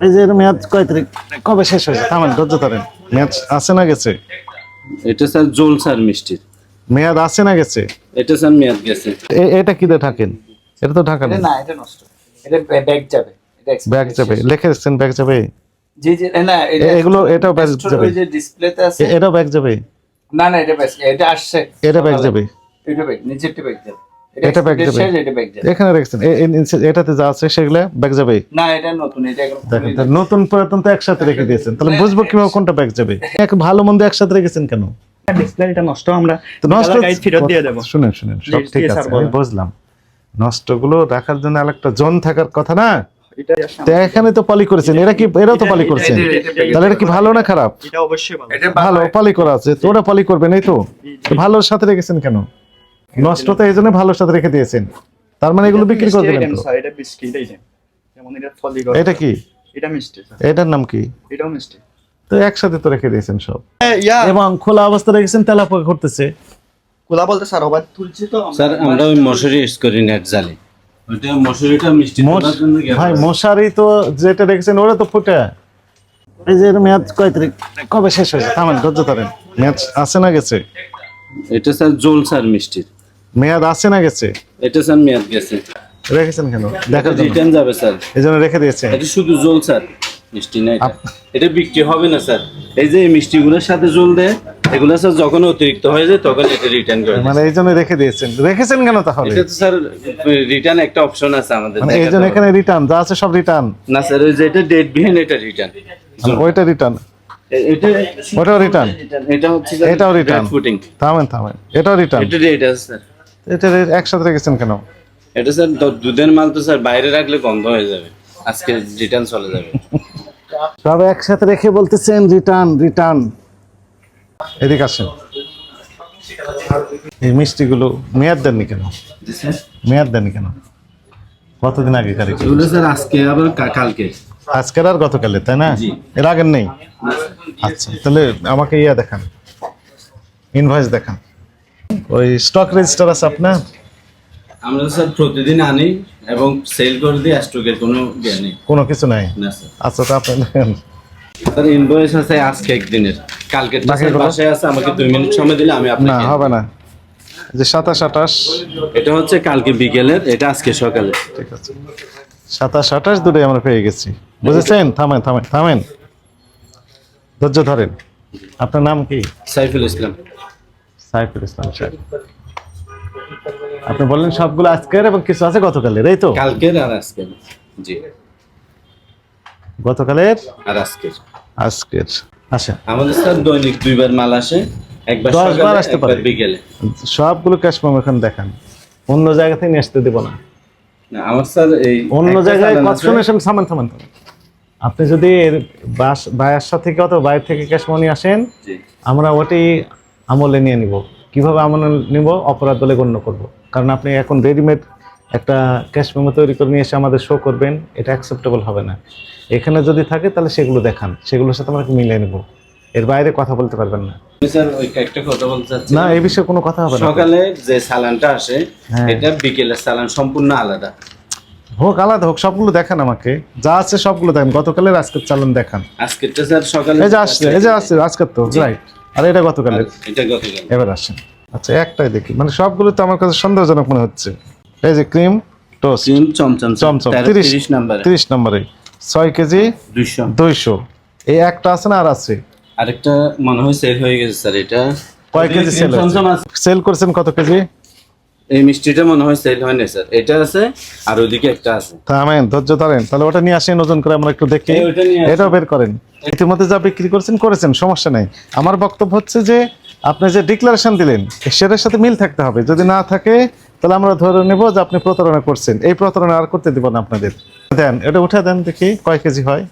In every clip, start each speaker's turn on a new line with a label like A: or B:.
A: এই যে এর মেয়াদ কয় তারিখ? কবে শেষ হয়েছে? থামেন ধৈর্য ধরেন। মেয়াদ আছে না গেছে?
B: এটা স্যার জোল স্যার মিষ্টির
A: মেয়াদ আছে না গেছে?
B: এটা স্যার মেয়াদ গেছে।
A: এ- এটা কি দিয়ে থাকেন এটা তো ঢাকা
C: না। এটা নষ্ট। এটা ব্যাগ যাবে। এটা
A: ব্যাগ যাবে। লিখে দিচ্ছেন ব্যাগ যাবে?
C: জি জি না
A: এগুলো এটাও ব্যাগ যাবে।
C: ওই যে ডিসপ্লেতে আছে।
A: এটাও ব্যাগ যাবে?
C: না না এটা ব্যাগ এটা আসছে
A: এটা ব্যাগ যাবে।
C: এটা ব্যাগ নিচেরটা ব্যাগ যাবে।
A: এটা ব্যাগ যাবে। এখানে রেখেছেন। এটাতে যা আছে সেগুলো ব্যাগ যাবে।
C: না এটা নতুন এটা
A: দেখেন তো নতুন পুরাতন তো একসাথে রেখে দিয়েছেন। তাহলে বুঝব কীভাবে কোনটা ব্যাগ যাবে। এক ভালো মন্দ একসাথে রেখেছেন কেন?
D: ডিসপ্লেটা নষ্ট আমরা
A: নষ্ট
D: ফেরত দিয়ে দেবো।
A: শুনেন শুনেন সব ঠিক আছে আমি বুঝলাম। নষ্টগুলো রাখার জন্য আরেকটা জন থাকার কথা না? এখানে তো পলি করেছেন এরা কি এরাও তো পলি করেছেন? তাহলে এটা কি ভালো না খারাপ?
D: এটা অবশ্যই ভালো।
C: এটা
A: ভালো। পলি করা আছে। তো ওরা পলি করবেন এই তো? তো ভালোর সাথে রেখেছেন কেন? নষ্ট তো এই জন্য ভালোর সাথে রেখে দিয়েছেন। তার মানে এগুলো বিক্রি করে
D: স্যার এটা বিস্কিট এই যেমন এটা ফলি
A: এটা কি?
D: এটা মিষ্টি স্যার
A: এটার নাম কি?
D: এটাও মিষ্টি।
A: তো একসাথে তো রেখে দিয়েছেন সব। এবং খোলা অবস্থা রেখেছেন তেলাপোকা করতেছে।
D: কোলা বলতে স্যার আবার তুলছি তো
B: স্যার আমরা ওই মশুরি ইউজ করি নেট জালি। ওইটা মশুরিটা মিষ্টি
A: ভাই মশারি তো যেটা রেখেছেন ওরা তো ফুটে। এই যে মেয়াদ কয় তারিখ? কবে শেষ হয়েছে? থামেন ধৈর্য ধরেন। মেয়াদ আছে না গেছে?
B: এটা স্যার জোল স্যার মিষ্টির।
A: মেয়াদ আছে না গেছে?
B: এটা স্যার মেয়াদ গেছে।
A: রেখেছেন কেন? জন্য।
B: রিটার্ন যাবে স্যার।
A: এই জন্য রেখে দিয়েছে।
B: এটা শুধু জল স্যার। মিষ্টি না এটা। বিক্রি হবে না স্যার। এই যে মিষ্টিগুলোর সাথে জল দেয় এগুলো স্যার যখন অতিরিক্ত হয়ে যায় তখন এটা রিটার্ন করে
A: মানে এই জন্য রেখে দিয়েছেন। রেখেছেন কেন তাহলে?
B: এটা তো স্যার রিটার্ন একটা অপশন আছে আমাদের
A: মানে এই জন্য এখানে রিটার্ন যা আছে সব রিটার্ন
B: না স্যার ওই যে এটা ডেট বিহীন এটা রিটার্ন
A: ওইটা রিটার্ন
B: এটা
A: ওটাও রিটার্ন
B: এটা হচ্ছে
A: এটাও রিটার্ন থামেন থামেন। এটাও রিটার্ন
B: এটা আছে স্যার।
A: এটা রে- একসাথে রেখেছেন কেন?
B: এটা স্যার দুধের মাল তো স্যার বাইরে রাখলে গন্ধ হয়ে যাবে। আজকে রিটার্ন চলে যাবে।
A: সব একসাথে রেখে বলতেছেন রিটার্ন রিটার্ন এদিকে আসেন। এই মিষ্টিগুলো মেয়াদ দেননি কেন? মেয়াদ দেননি কেন? কতদিন আগে
B: এগুলো স্যার আজকে আবার কালকে।
A: আজকের আর গতকালে তাই না? এর আগের নেই? আচ্ছা তাহলে আমাকে ইয়া দেখান। ইনভয়েস দেখান। ওই স্টক রেজিস্টার আছে আপনার?
B: আমরা স্যার প্রতিদিন আনি এবং সেল করে দিই স্টকের কোনো ইয়ে নেই।
A: কোনো কিছু নাই?
B: না স্যার
A: আচ্ছা তো আপনি।
B: স্যার ইনভয়েস আছে আজকে একদিনের। কালকে বাসায় আছে আমাকে দুই মিনিট সময় দিলে আমি
A: না
B: আপনাকে
A: হবে না। যে সাতাশ আঠাশ।
B: এটা হচ্ছে কালকে বিকেলের এটা আজকে সকালে
A: ঠিক আছে। সাতাশ আঠাশ দুটোই আমরা পেয়ে গেছি। বুঝেছেন? থামেন থামেন থামেন। ধৈর্য ধরেন। আপনার নাম কি?
B: সাইফুল ইসলাম।
A: সাইফুল ইসলাম সাহেব। আপনি বললেন সবগুলো আজকের এবং কিছু আছে গতকালের এই তো?
B: কালকের আর আজকের জি।
A: গতকালের?
B: আর আজকের।
A: আজকের। আচ্ছা।
B: আমাদের স্যার দৈনিক দুইবার মাল আসে একবার সকালে
A: আসতে
B: একবার
A: পারে।
B: বিকেলে।
A: সবগুলো এখন দেখান। অন্য জায়গা থেকে নিয়ে আসতে দেবো না।
B: না আমার স্যার এই
A: অন্য জায়গায়
B: চালান
A: কত
B: আছে।
A: শুনে শুনে থামান থামান থামান। আপনি যদি এর বাস বায়ার থেকে অথবা বাইরে থেকে ক্যাশ মানি আসেন আমরা ওটাই আমলে নিয়ে নিব। কীভাবে আমলে নিব? অপরাধ বলে গণ্য করব। কারণ আপনি এখন রেডিমেড একটা ক্যাশ মেমো তৈরি করে নিয়ে এসে আমাদের শো করবেন এটা অ্যাকসেপ্টেবল হবে না। এখানে যদি থাকে তাহলে সেগুলো দেখান। সেগুলোর সাথে আমরা মিলিয়ে নেব। এর বাইরে কথা বলতে পারবেন না। না এই বিষয়ে কোনো কথা হবে না।
B: সকালে যে সালানটা আসে
A: হ্যাঁ।
B: এটা বিকেলের সালান সম্পূর্ণ আলাদা।
A: হোক আলাদা হোক সবগুলো দেখান আমাকে। যা আছে সবগুলো দেখান। গতকালের আজকের চালান দেখান।
B: আজকেরটা স্যার সকালে
A: এই যে আসছে এই যে আসছে আজকের তো রাইট আর এটা গতকালের।
B: এটা গতকাল।
A: এবার আসেন। আচ্ছা একটাই দেখি। মানে সবগুলো তো আমার কাছে সন্দেহজনক মনে হচ্ছে। এই যে ক্রিম টোস্ট।
B: ক্রিম চমচম
A: চমচম
B: তেরো,
A: তিরিশ
B: নম্বর।
A: তিরিশ নম্বরে। ছয় কেজি
B: দুইশো।
A: দুইশো। এই একটা আছে না আর আছে?
B: আরেকটা মনে হয় সেল হয়ে গেছে স্যার এটা।
A: কয় কেজি সেল সেল করছেন কত কেজি?
B: এই মিষ্টিটা মনে হয় সেল হয় না স্যার এটা আছে আর ওইদিকে একটা আছে।
A: তা আমেন ধৈর্য ধরেন। তাহলে ওটা নিয়ে আসেন ওজন করে আমরা একটু দেখি। এটাও বের করেন। ইতিমধ্যে যা বিক্রি করছেন করেছেন সমস্যা নাই। আমার বক্তব্য হচ্ছে যে আপনি যে ডিক্লারেশন দিলেন সেটার সাথে মিল থাকতে হবে। যদি না থাকে তাহলে আমরা ধরে নেব যে আপনি প্রতারণা করছেন। এই প্রতারণা আর করতে দিব না আপনাদের। দেন এটা উঠে দেন দেখি কয় কেজি হয়?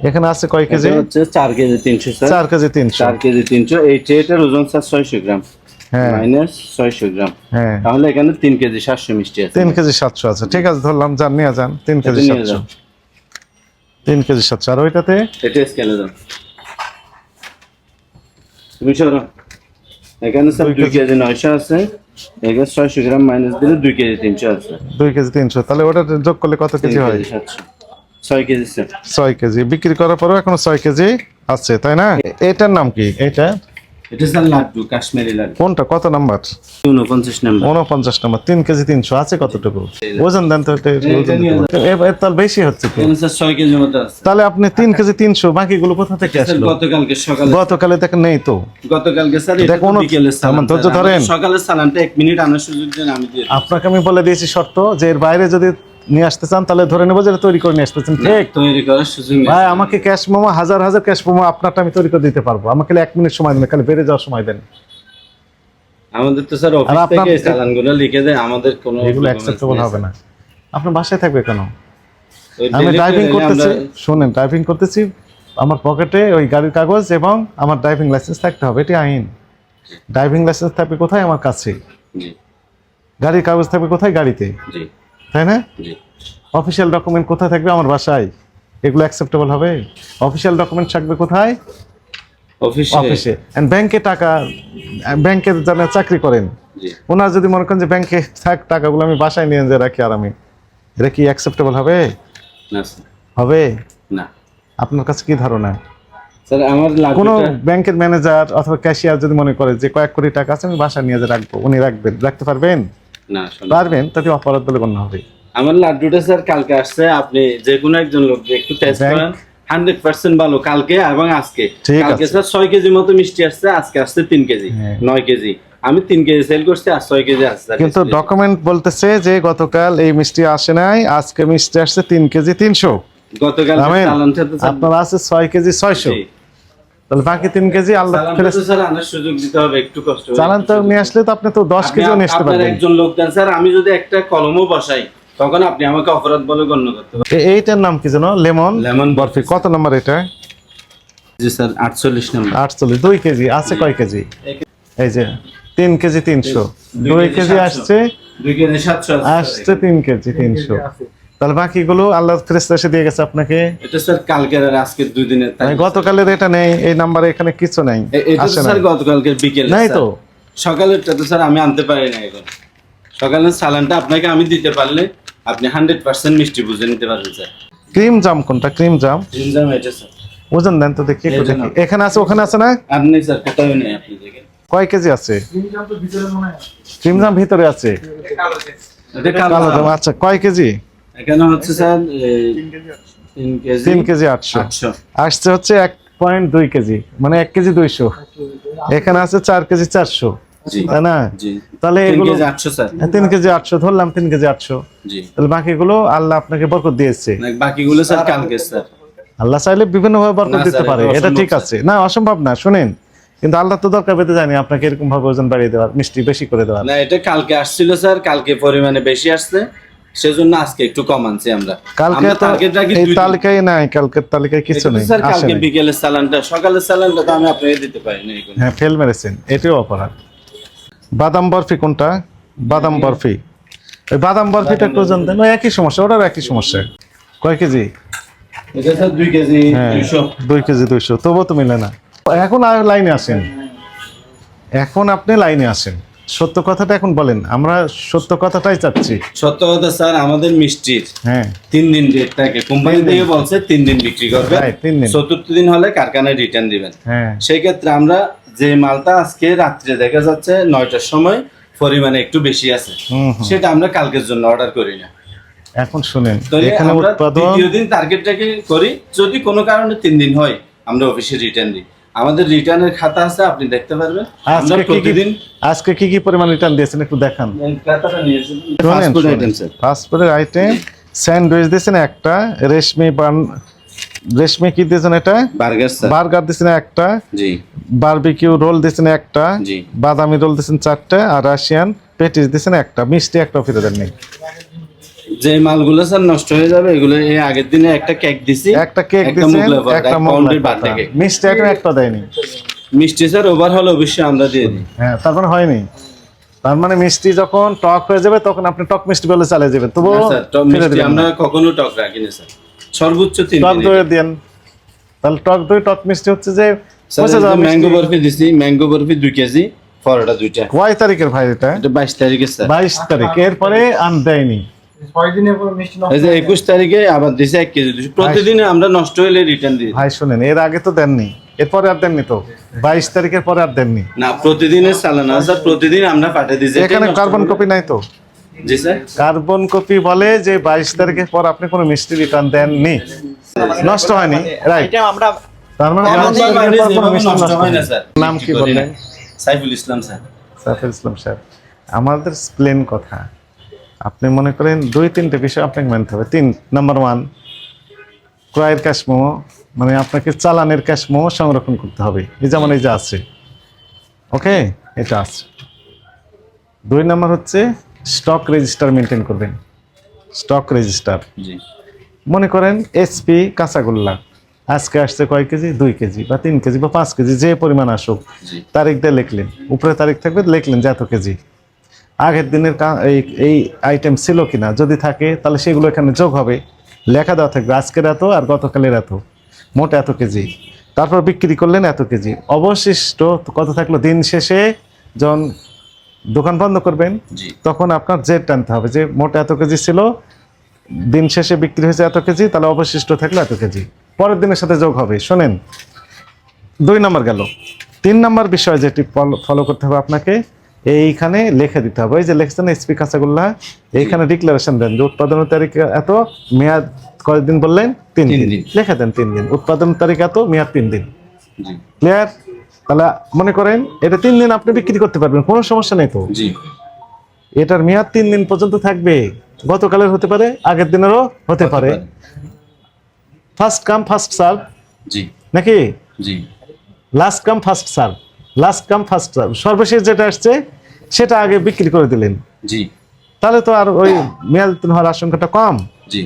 A: এখানে আছে কয় কেজি?
B: হচ্ছে চার কেজি তিনশো
A: চার কেজি তিনশো।
B: চার কেজি তিনশো। এই ট্রেটার ওজন স্যার ছয়শো গ্রাম। মাইনাস ছয়শো গ্রাম।
A: হ্যাঁ।
B: তাহলে এখানে তিন কেজি সাতশো মিষ্টি আছে।
A: তিন কেজি সাতশো আছে। ঠিক আছে ধরলাম যান নিয়ে যান। তিন কেজি সাতশো। তিন কেজি সাতশো। আর ওইটাতে?
B: এটা স্কেলে দাও। তুমি সরো। এখানে স্যার দুই কেজি। নয়শো আছে। এখানে ছয়শো গ্রাম মাইনাস দিলে দুই কেজি তিনশো আছে।
A: দুই কেজি তিনশো। তাহলে ওটা যোগ করলে কত কেজি হয়?
B: সাতশো। ছয় কেজি
A: ছয় কেজি। বিক্রি করার পরেও এখনও ছয় কেজি আছে তাই না? এটার নাম কি? এটা?
B: এটা স্যার লাড্ডু কাশ্মীরি লাড্ডু।
A: কোনটা কত নাম্বার?
B: নাম্বার।
A: নম্বর কেজি তিনশো আছে কতটুকু? ওজন দেন তো এটা তাহলে বেশি হচ্ছে তো।
B: মতো আছে।
A: তাহলে আপনি তিন কেজি তিনশো বাকিগুলো কোথা থেকে আসলো?
B: গতকালকে সকালে
A: গতকালে দেখেন নেই তো।
B: গতকালকে স্যার এটা
A: ধৈর্য ধরেন।
B: এক মিনিট আনার সুযোগ দেন আমি দিয়ে
A: আপনাকে আমি বলে দিয়েছি শর্ত যে এর বাইরে যদি নিয়ে আসতে চান তাহলে ধরে নেব যে এটা তৈরি করে নিয়ে আসতেছেন ঠিক?
B: তৈরি করার সুযোগ
A: ভাই আমাকে ক্যাশ মোমো হাজার হাজার ক্যাশ মোমো আপনারটা আমি তৈরি করে দিতে পারব। আমাকে এক মিনিট সময় দেন খালি বেড়ে যাওয়ার সময় দেন।
B: আমাদের তো স্যার অফিস থেকে চালানগুলো লিখে দেয় আমাদের কোনো
A: এগুলো অ্যাকসেপ্টেবল হবে না। আপনার বাসায় থাকবে কেন? আমি ড্রাইভিং করতেছি শুনেন ড্রাইভিং করতেছি আমার পকেটে ওই গাড়ির কাগজ এবং আমার ড্রাইভিং লাইসেন্স থাকতে হবে এটি আইন। ড্রাইভিং লাইসেন্স থাকবে কোথায়? আমার কাছে। গাড়ির কাগজ থাকবে কোথায়? গাড়িতে।
B: জি।
A: তাই না? অফিসিয়াল ডকুমেন্ট কোথায় থাকবে? আমার বাসায়। এগুলো অ্যাকসেপ্টেবল হবে? অফিসিয়াল ডকুমেন্ট থাকবে কোথায়?
B: অফিসে
A: ব্যাংকে টাকা ব্যাংকে যারা চাকরি করেন ওনার যদি মনে করেন যে ব্যাংকে থাক টাকাগুলো আমি বাসায় নিয়ে যে রাখি আর আমি এটা কি অ্যাকসেপ্টেবল হবে?
B: না
A: হবে?
B: না।
A: আপনার কাছে কি ধারণা?
B: স্যার আমার
A: কোনো ব্যাংকের ম্যানেজার অথবা ক্যাশিয়ার যদি মনে করে যে কয়েক কোটি টাকা আছে আমি বাসায় নিয়ে যে রাখব উনি রাখবেন রাখতে পারবেন?
B: না
A: পারবেন তাতে অপরাধ বলে গণ্য হবে।
B: আমার লাড্ডুটা স্যার কালকে আসছে আপনি যে কোনো একজন লোক একটু টেস্ট করেন হান্ড্রেড পার্সেন্ট ভালো কালকে এবং আজকে। কালকে স্যার ছয় কেজি মতো মিষ্টি আসছে আজকে আসছে তিন কেজি
A: হ্যাঁ।
B: নয় কেজি। আমি তিন কেজি সেল করছি আর ছয় কেজি আসছে
A: কিন্তু ডকুমেন্ট বলতেছে যে গতকাল এই মিষ্টি আসে নাই আজকে মিষ্টি আসছে তিন কেজি তিনশো।
B: গতকাল
A: আপনার আছে ছয় কেজি ছয়শো। তাহলে বাকি তিন কেজি আল্লাহ ফেরত
B: স্যার আনার সুযোগ দিতে হবে একটু কষ্ট
A: চালান তো নিয়ে আসলে তো আপনি তো দশ কেজিও নিয়ে আসতে
B: আপনার
A: পারবেন।
B: একজন লোক দেন স্যার আমি যদি একটা কলমও বসাই তখন আপনি আমাকে অপরাধ বলে গণ্য করতে
A: এইটার নাম কি জানো লেমন?
B: লেমন
A: বরফি। কত নম্বর এটা?
B: জি স্যার আটচল্লিশ নম্বর।
A: আটচল্লিশ। দুই কেজি। আছে কয় কেজি? এই যে তিন কেজি তিনশো। দুই কেজি আসছে
B: দুই কেজি সাতশো
A: আসছে তিন কেজি তিনশো। তাহলে বাকিগুলো আল্লাহ ফেরেস্তা এসে দিয়ে গেছে আপনাকে।
B: এটা স্যার কালকের আর আজকের দুই দিনের তাই
A: মানে গতকালের এটা নেই এই নাম্বারে এখানে কিছু নাই
B: এটা স্যার বিকেল
A: নাই তো?
B: সকালেরটা তো স্যার আমি আনতে পারি না এখন। সকালের সালানটা আপনাকে আমি দিতে পারলে আপনি হান্ড্রেড পার্সেন্ট মিষ্টি বুঝে নিতে পারবেন স্যার।
A: ক্রিম জাম কোনটা? ক্রিম জাম?
B: ইনজাম এটা স্যার।
A: ওজন দেন তো দেখি একটু দেখি। এখানে আছে ওখানে আছে না?
B: আপনি স্যার কোথাও নেই আপনি দেখেন।
A: কয় কেজি আছে? ক্রিম জাম ভিতরে আছে।
B: এটা কালো
A: কালো জাম আচ্ছা কয় কেজি?
B: এখানে হচ্ছে স্যার তিন কেজি
A: আটশো।
B: আটশো।
A: আসছে হচ্ছে এক পয়েন্ট দুই কেজি মানে এক কেজি দুইশো। এখানে আছে চার কেজি চারশো। তাই না? তাহলে এগুলো
B: কেজি আটশো স্যার।
A: তিন কেজি আটশো ধরলাম তিন কেজি আটশো। তাহলে বাকিগুলো আল্লাহ আপনাকে বরকত দিয়েছে।
B: বাকিগুলো স্যার কালকে স্যার।
A: আল্লাহ চাইলে বিভিন্ন ভাবে বরকত দিতে পারে
B: এটা
A: এটা ঠিক আছে। না অসম্ভব না শুনেন। কিন্তু আল্লাহ তো দরকার পেতে জানি আপনাকে এরকম ভাবে ওজন বাড়িয়ে দেওয়ার মিষ্টি বেশি করে দেওয়ার।
B: না এটা কালকে আসছিল স্যার কালকে পরিমাণে বেশি আসছে। সেজন্য আজকে একটু কম আনছি আমরা।
A: কালকে তো এই। তালিকায় নাই কালকের তালিকায় কিছু নেই
B: স্যার কালকে
A: নাই।
B: বিকেলের সালানটা সকালের সালানটা তো আমি আপনাকে দিতে পারি না
A: হ্যাঁ ফেল মেরেছেন এটিও অপরাধ। বাদাম বরফি কোনটা? বাদাম বরফি। ওই বাদাম বরফিটা একটু দেন ওই একই সমস্যা ওটার একই সমস্যা। কয় কেজি?
B: এটা স্যার দুই কেজি
A: হ্যাঁ
B: দুইশো।
A: দুই কেজি দুইশো। তবুও তো মিলে না। এখন আর লাইনে আসেন। এখন আপনি লাইনে আসেন। সত্য কথাটা এখন বলেন আমরা সত্য কথাটাই চাচ্ছি।
B: সত্য কথা স্যার আমাদের মিষ্টির
A: হ্যাঁ।
B: তিন দিন ডেট থাকে। কোম্পানি থেকে বলছে তিন দিন বিক্রি করবে।
A: তিন দিন।
B: চতুর্থ দিন হলে কারখানায় রিটার্ন দিবেন।
A: হ্যাঁ।
B: সেই ক্ষেত্রে আমরা যে মালটা আজকে রাত্রে দেখা যাচ্ছে নয়টার সময় পরিমাণে একটু বেশি আছে। সেটা আমরা কালকের জন্য অর্ডার করি না।
A: এখন শুনেন এখানে উৎপাদন
B: দ্বিতীয় দিন টার্গেটটাকে করি। যদি কোনো কারণে তিন দিন হয় আমরা অফিসে রিটার্ন দিই। আমাদের রিটার্নের খাতা আছে আপনি দেখতে পারবেন।
A: আজকে কি কি
B: প্রতিদিন
A: আজকে কি কি পরিমাণ রিটার্ন দিয়েছেন একটু দেখান।
B: খাতাটা নিয়েছেন। ফাস্ট ফুড আইটেম স্যার
A: ফাস্টফুডের আইটেম স্যান্ডউইচ দিয়েছেন একটা রেশমি বান রেশমি কি দিয়েছেন এটা?
B: বার্গার স্যার
A: বার্গার দিয়েছেন একটা।
B: জি।
A: বারবিকিউ রোল দিয়েছেন একটা।
B: জি।
A: বাদামি রোল দিয়েছেন চারটা। আর রাশিয়ান পেটিস দিয়েছেন একটা। মিষ্টি একটা ফিরে দেন নেই
B: যে মালগুলো স্যার নষ্ট হয়ে যাবে এগুলো এই আগের দিনে একটা কেক দিছি
A: একটা কেক
B: একটা পরোটা,
A: একটা
B: এক
A: মোগলাই
B: বার্থডে কেক।
A: মিষ্টি আইটেম একটা দেয়নি।
B: মিষ্টি স্যার ওভার হলে অবশ্যই আমরা দিয়ে দিই।
A: হ্যাঁ তার মানে হয়নি। তার মানে মিষ্টি যখন টক হয়ে যাবে তখন আপনি টক মিষ্টি বলে চালিয়ে যাবেন। তবু
B: আমরা কখনো টক রাখি না স্যার। সর্বোচ্চ তিন
A: টক দই দেন। তাহলে টক দই টক মিষ্টি হচ্ছে যে
B: ম্যাঙ্গো বরফি দিছি ম্যাঙ্গো বরফি দুই কেজি পরোটা দুইটা।
A: কয় তারিখের ভাই এটা?
B: এটা বাইশ তারিখে স্যার।
A: বাইশ তারিখ। এরপরে আন দেয়নি।
B: একুশ তারিখে আবার দিছে এক কেজি প্রতিদিনে আমরা নষ্ট হলে রিটার্ন দিই।
A: ভাই শুনেন এর আগে তো দেননি। এরপরে আর দেননি তো? বাইশ তারিখের পরে আর দেননি?
B: না প্রতিদিনের চালান স্যার প্রতিদিন আমরা পাঠিয়ে
A: এখানে কার্বন কপি নাই তো?
B: জি স্যার।
A: কার্বন কপি বলে যে বাইশ তারিখের পর আপনি কোনো মিষ্টি রিটার্ন দেননি। নষ্ট হয়নি রাইট
D: আমরা
A: তার মানে
B: এমন
A: 22 তারিখের
B: বাড়ি
A: পর কোনো
B: যেভাবে
A: মিষ্টি
B: নষ্ট
A: নষ্ট
B: না
A: হয়নি।
B: স্যার।
A: নাম কি। বললেন?
B: সাইফুল ইসলাম স্যার।
A: সাফির ইসলাম সাহেব আমাদের প্লেন কথা। আপনি মনে করেন দুই তিনটে বিষয় আপনাকে মানতে হবে। তিন নাম্বার ওয়ান ক্রয়ের ক্যাশ মোমো মানে আপনাকে চালানের ক্যাশ মোমো সংরক্ষণ করতে হবে। এই যেমন এই যে আছে। ওকে? এটা আছে। দুই নাম্বার হচ্ছে স্টক রেজিস্টার মেনটেন করবেন। স্টক রেজিস্টার মনে করেন এসপি কাঁচাগোল্লা। আজকে আসছে কয় কেজি? দুই কেজি বা তিন কেজি বা পাঁচ কেজি যে পরিমাণ আসুক। তারিখ দিয়ে লিখলেন। উপরে তারিখ থাকবে লিখলেন যে এত কেজি। আগের দিনের কা- এই এই আইটেম ছিল কিনা? যদি থাকে তাহলে সেগুলো এখানে যোগ হবে। লেখা দেওয়া থাকবে আজকের এত আর গতকালের এত। মোট এত কেজি। তারপর বিক্রি করলেন এত কেজি। অবশিষ্ট কত থাকল? দিন শেষে যখন দোকান বন্ধ করবেন তখন আপনার জেড টানতে হবে যে মোট এত কেজি ছিল দিন শেষে বিক্রি হয়েছে এত কেজি তাহলে অবশিষ্ট থাকল এত কেজি। পরের দিনের সাথে যোগ হবে। শোনেন দুই নম্বর গেল। তিন নম্বর বিষয় যেটি ফলো করতে হবে আপনাকে এইখানে লিখে দিতে হবে। এই যে লিখছেন এসপি কাঁচাগোল্লা এইখানে ডিক্লারেশন দেন যে উৎপাদনের তারিখ এত মেয়াদ কয়দিন বললেন? তিন দিন। লিখে দেন তিন দিন। উৎপাদন তারিখ এত মেয়াদ তিন দিন। ক্লিয়ার তাহলে মনে করেন এটা তিন দিন আপনি বিক্রি করতে পারবেন কোনো সমস্যা নেই তো? এটার মেয়াদ তিন দিন পর্যন্ত থাকবে। গতকালের হতে পারে আগের দিনেরও হতে পারে। ফার্স্ট কাম ফার্স্ট সার্ভ নাকি? Last come first serve last come first serve সর্বশেষ যেটা আসছে সেটা আগে বিক্রি করে দিলেন।
B: জি।
A: তাহলে তো আর ওই মেয়াদ হওয়ার আশঙ্কাটা কম।
B: জি।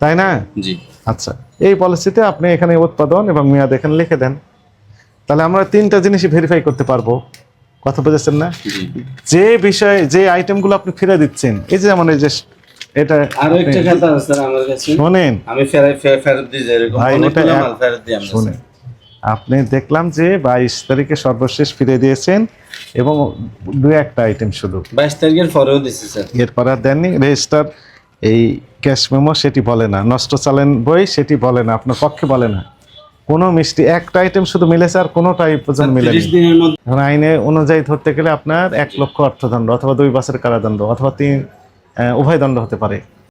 A: তাই না?
B: জি।
A: আচ্ছা এই পলিসিতে আপনি এখানে উৎপাদন এবং মেয়াদ এখানে লিখে দেন। তাহলে আমরা তিনটা জিনিসই ভেরিফাই করতে পারব। কথা বুঝেছেন না? যে বিষয়ে যে আইটেমগুলো আপনি ফিরে দিচ্ছেন এই যে যেমন এই যে এটা আরও
B: একটা কথা আছে স্যার আমার কাছে।
A: শোনেন।
B: আমি ফেরত দিই যে এরকম
A: ভাই, ওটা
B: অনেকগুলো মাল ফেরত দিই আমরা
A: শুনে আপনি দেখলাম যে বাইশ তারিখে সর্বশেষ ফিরে দিয়েছেন এবং দু একটা আইটেম শুধু।
B: বাইশ তারিখের পরেও স্যার।
A: এরপর আর দেননি রেজিস্টার এই ক্যাশ মেমো সেটি বলে না নষ্ট চালেন বই সেটি বলে না আপনার পক্ষে বলে না। কোনো মিষ্টি একটা আইটেম শুধু মিলেছে আর পর্যন্ত মিলেনি।
B: তিরিশ দিনের মধ্যে
A: এখন আইনে অনুযায়ী ধরতে গেলে আপনার এক লক্ষ অর্থদণ্ড অথবা দুই বছরের কারাদণ্ড অথবা তিন উভয় দণ্ড হতে পারে।